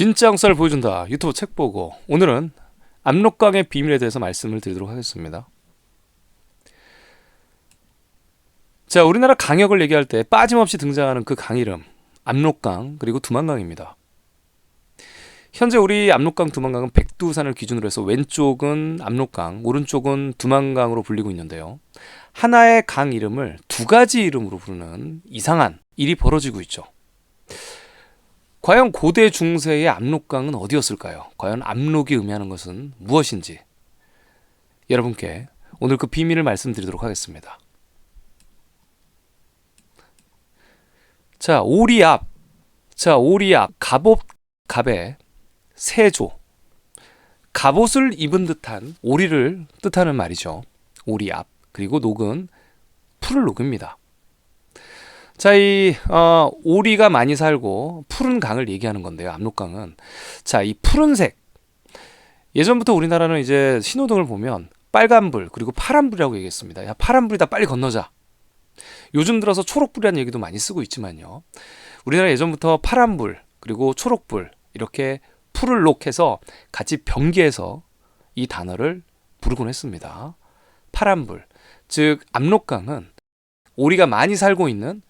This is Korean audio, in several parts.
진짜 영상을 보여준다. 유튜브 책 보고. 오늘은 압록강의 비밀에 대해서 말씀을 드리도록 하겠습니다. 자 우리나라 강역을 얘기할 때 빠짐없이 등장하는 그 강 이름 압록강 그리고 두만강입니다. 현재 우리 압록강 두만강은 백두산을 기준으로 해서 왼쪽은 압록강 오른쪽은 두만강으로 불리고 있는데요. 하나의 강 이름을 두 가지 이름으로 부르는 이상한 일이 벌어지고 있죠 과연 고대 중세의 압록강은 어디였을까요? 과연 압록이 의미하는 것은 무엇인지 여러분께 오늘 그 비밀을 말씀드리도록 하겠습니다. 자, 오리압. 자, 오리압. 갑옷, 갑에 세조. 갑옷을 입은 듯한 오리를 뜻하는 말이죠. 오리압. 그리고 녹은 풀을 녹입니다. 자, 이 어, 오리가 많이 살고 푸른 강을 얘기하는 건데요. 압록강은 자, 이 푸른색 예전부터 우리나라는 이제 신호등을 보면 빨간불 그리고 파란불이라고 얘기했습니다. 야, 파란불이다 빨리 건너자. 요즘 들어서 초록불이라는 얘기도 많이 쓰고 있지만요. 우리나라 예전부터 파란불 그리고 초록불 이렇게 풀을 녹해서 같이 병기해서 이 단어를 부르곤 했습니다. 파란불 즉 압록강은 오리가 많이 살고 있는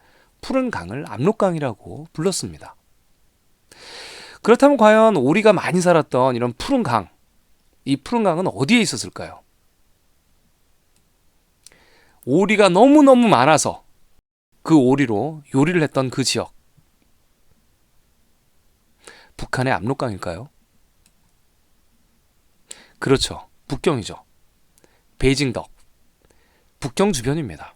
푸른 강을 압록강이라고 불렀습니다. 그렇다면 과연 오리가 많이 살았던 이런 푸른 강, 이 푸른 강은 어디에 있었을까요? 오리가 너무너무 많아서 그 오리로 요리를 했던 그 지역. 북한의 압록강일까요? 그렇죠. 북경이죠. 베이징덕. 북경 주변입니다.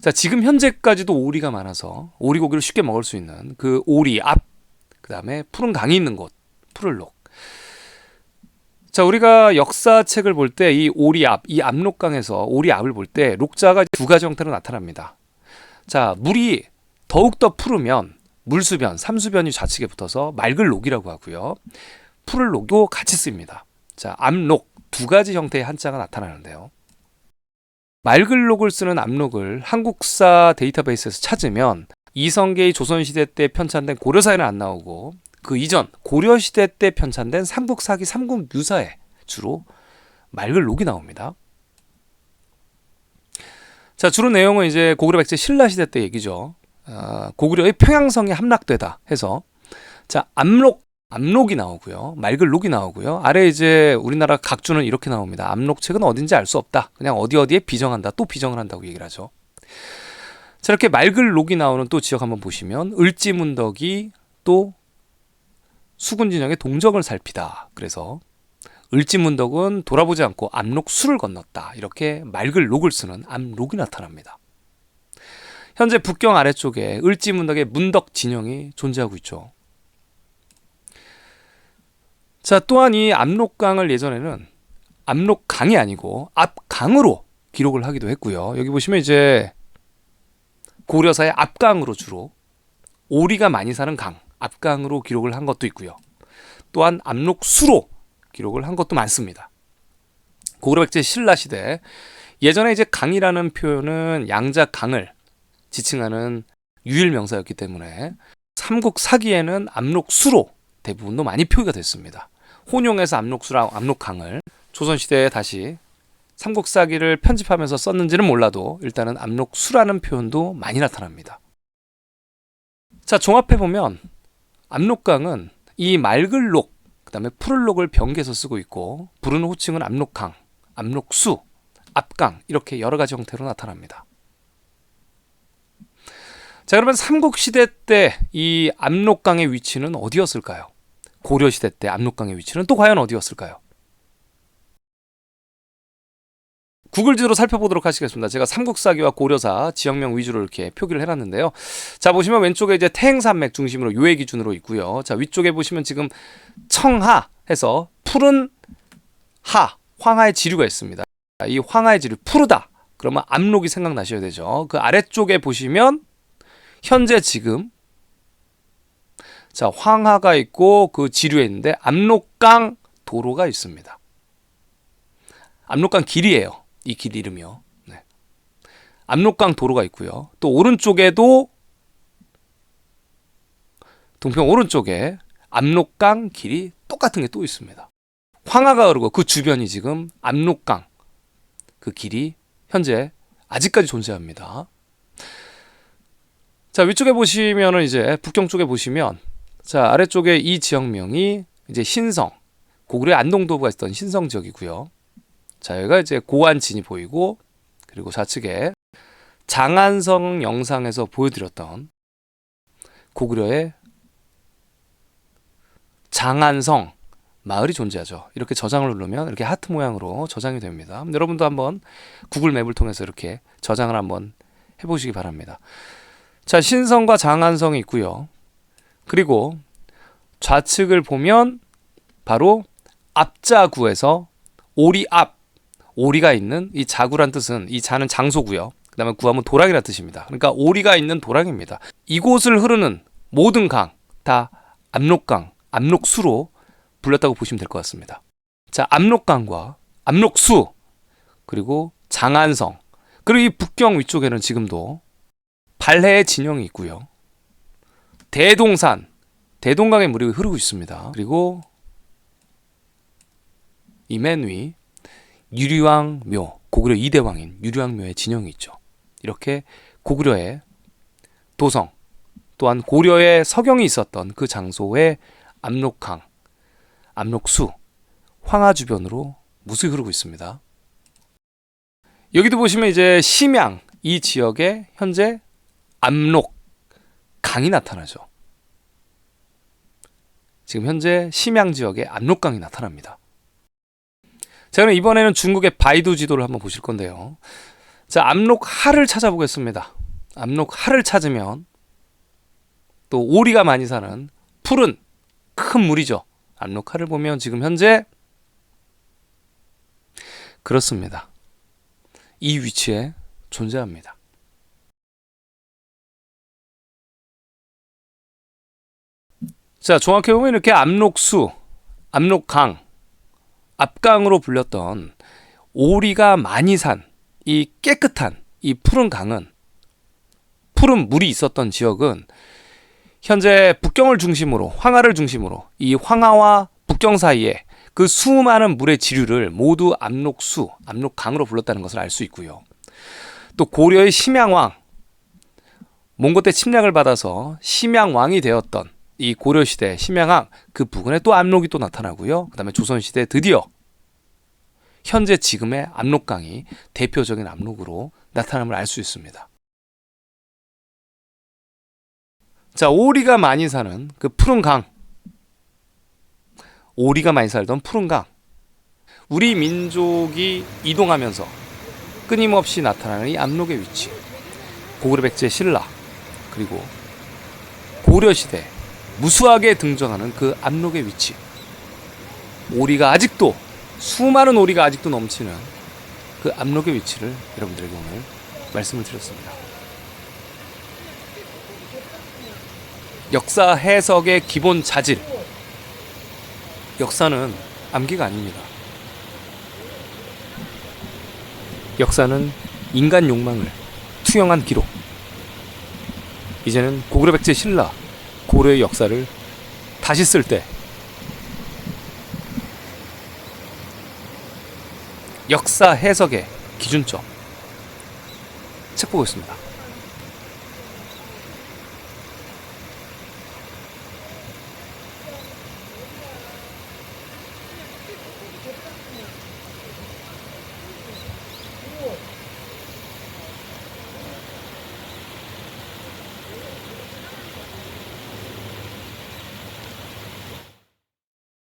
자, 지금 현재까지도 오리가 많아서 오리 고기를 쉽게 먹을 수 있는 그 오리 앞, 그 다음에 푸른 강이 있는 곳, 푸를록. 자, 우리가 역사책을 볼 때 이 오리 앞, 이 압록강에서 오리 앞을 볼 때 록자가 두 가지 형태로 나타납니다. 자, 물이 더욱더 푸르면 물수변, 삼수변이 좌측에 붙어서 맑을 녹이라고 하고요. 푸를 녹도 같이 씁니다. 자, 압록 두 가지 형태의 한자가 나타나는데요. 말글록을 쓰는 압록을 한국사 데이터베이스에서 찾으면 이성계의 조선시대 때 편찬된 고려사에는 안 나오고 그 이전 고려시대 때 편찬된 삼국사기 삼국유사에 주로 말글록이 나옵니다. 자 주로 내용은 이제 고구려 백제 신라시대 때 얘기죠. 어, 고구려의 평양성이 함락되다 해서 자 압록 압록이 나오고요. 맑을록이 나오고요. 아래 이제 우리나라 각주는 이렇게 나옵니다. 압록책은 어딘지 알 수 없다. 그냥 어디 어디에 비정한다. 또 비정을 한다고 얘기를 하죠. 자, 이렇게 맑을록이 나오는 또 지역 한번 보시면 을지문덕이 또 수군 진영의 동정을 살피다. 그래서 을지문덕은 돌아보지 않고 압록수를 건넜다. 이렇게 맑을록을 쓰는 압록이 나타납니다. 현재 북경 아래쪽에 을지문덕의 문덕 진영이 존재하고 있죠. 자, 또한 이 압록강을 예전에는 압록강이 아니고 압강으로 기록을 하기도 했고요. 여기 보시면 이제 고려사의 압강으로 주로 오리가 많이 사는 강, 압강으로 기록을 한 것도 있고요. 또한 압록수로 기록을 한 것도 많습니다. 고구려 백제 신라 시대 예전에 이제 강이라는 표현은 양자 강을 지칭하는 유일 명사였기 때문에 삼국 사기에는 압록수로 대부분도 많이 표기가 됐습니다. 혼용해서 압록수랑 압록강을 조선시대에 다시 삼국사기를 편집하면서 썼는지는 몰라도 일단은 압록수라는 표현도 많이 나타납니다. 자, 종합해보면 압록강은 이 맑을 록, 그 다음에 푸를록을 병기해서 쓰고 있고 부르는 호칭은 압록강, 압록수, 압강 이렇게 여러 가지 형태로 나타납니다. 자, 그러면 삼국시대 때 이 압록강의 위치는 어디였을까요? 고려시대 때 압록강의 위치는 또 과연 어디였을까요? 구글 지도로 살펴보도록 하시겠습니다. 제가 삼국사기와 고려사 지역명 위주로 이렇게 표기를 해놨는데요. 자 보시면 왼쪽에 이제 태행산맥 중심으로 요해 기준으로 있고요. 자 위쪽에 보시면 지금 청하 해서 푸른 하 황하의 지류가 있습니다. 이 황하의 지류 푸르다 그러면 압록이 생각나셔야 되죠. 그 아래쪽에 보시면 현재 지금 자, 황하가 있고 그 지류에 있는데 압록강 도로가 있습니다. 압록강 길이에요. 이 길 이름이요. 네. 압록강 도로가 있고요. 또 오른쪽에도 동평 오른쪽에 압록강 길이 똑같은 게 또 있습니다. 황하가 흐르고 그 주변이 지금 압록강 그 길이 현재 아직까지 존재합니다. 자 위쪽에 보시면은 이제 북경 쪽에 보시면 자 아래쪽에 이 지역명이 이제 신성 고구려 안동도부가 있던 신성 지역이고요. 자 여기가 이제 고안진이 보이고 그리고 좌측에 장안성 영상에서 보여드렸던 고구려의 장안성 마을이 존재하죠. 이렇게 저장을 누르면 이렇게 하트 모양으로 저장이 됩니다. 여러분도 한번 구글 맵을 통해서 이렇게 저장을 한번 해보시기 바랍니다. 자, 신성과 장안성이 있고요. 그리고 좌측을 보면 바로 앞자구에서 오리 앞, 오리가 있는 이 자구란 뜻은 이 자는 장소고요. 그다음에 구하면 도랑이라 뜻입니다. 그러니까 오리가 있는 도랑입니다. 이곳을 흐르는 모든 강 다 압록강, 압록수로 불렸다고 보시면 될 것 같습니다. 자, 압록강과 압록수 그리고 장안성 그리고 이 북경 위쪽에는 지금도 발해의 진영이 있고요. 대동산, 대동강의 물이 흐르고 있습니다. 그리고 이 맨 위 유리왕 묘, 고구려 2대 왕인 유리왕 묘의 진영이 있죠. 이렇게 고구려의 도성 또한 고려의 서경이 있었던 그 장소에 압록강, 압록수, 황하 주변으로 무수히 흐르고 있습니다. 여기도 보시면 이제 심양 이 지역에 현재 압록 강이 나타나죠. 지금 현재 심양 지역에 압록강이 나타납니다. 자, 그럼 이번에는 중국의 바이두 지도를 한번 보실 건데요. 자, 압록하를 찾아보겠습니다. 압록하를 찾으면 또 오리가 많이 사는 푸른 큰 물이죠. 압록하를 보면 지금 현재 그렇습니다. 이 위치에 존재합니다. 자, 정확히 보면 이렇게 압록수, 압록강, 압강으로 불렸던 오리가 많이 산 이 깨끗한 이 푸른 강은 푸른 물이 있었던 지역은 현재 북경을 중심으로 황하를 중심으로 이 황하와 북경 사이에 그 수많은 물의 지류를 모두 압록수, 압록강으로 불렀다는 것을 알 수 있고요. 또 고려의 심양왕 몽고 때 침략을 받아서 심양왕이 되었던 이 고려 시대 심양왕 그 부근에 또 압록이 또 나타나고요. 그다음에 조선 시대 드디어 현재 지금의 압록강이 대표적인 압록으로 나타남을 알 수 있습니다. 자, 오리가 많이 사는 그 푸른 강. 오리가 많이 살던 푸른 강. 우리 민족이 이동하면서 끊임없이 나타나는 이 압록의 위치. 고구려 백제 신라 그리고 고려 시대 무수하게 등장하는 그 압록의 위치. 오리가 아직도 수많은 오리가 아직도 넘치는 그 압록의 위치를 여러분들에게 오늘 말씀을 드렸습니다. 역사 해석의 기본 자질. 역사는 암기가 아닙니다. 역사는 인간 욕망을 투영한 기록. 이제는 고구려 백제 신라 고려의 역사를 다시 쓸 때 역사 해석의 기준점 책 보고 있습니다.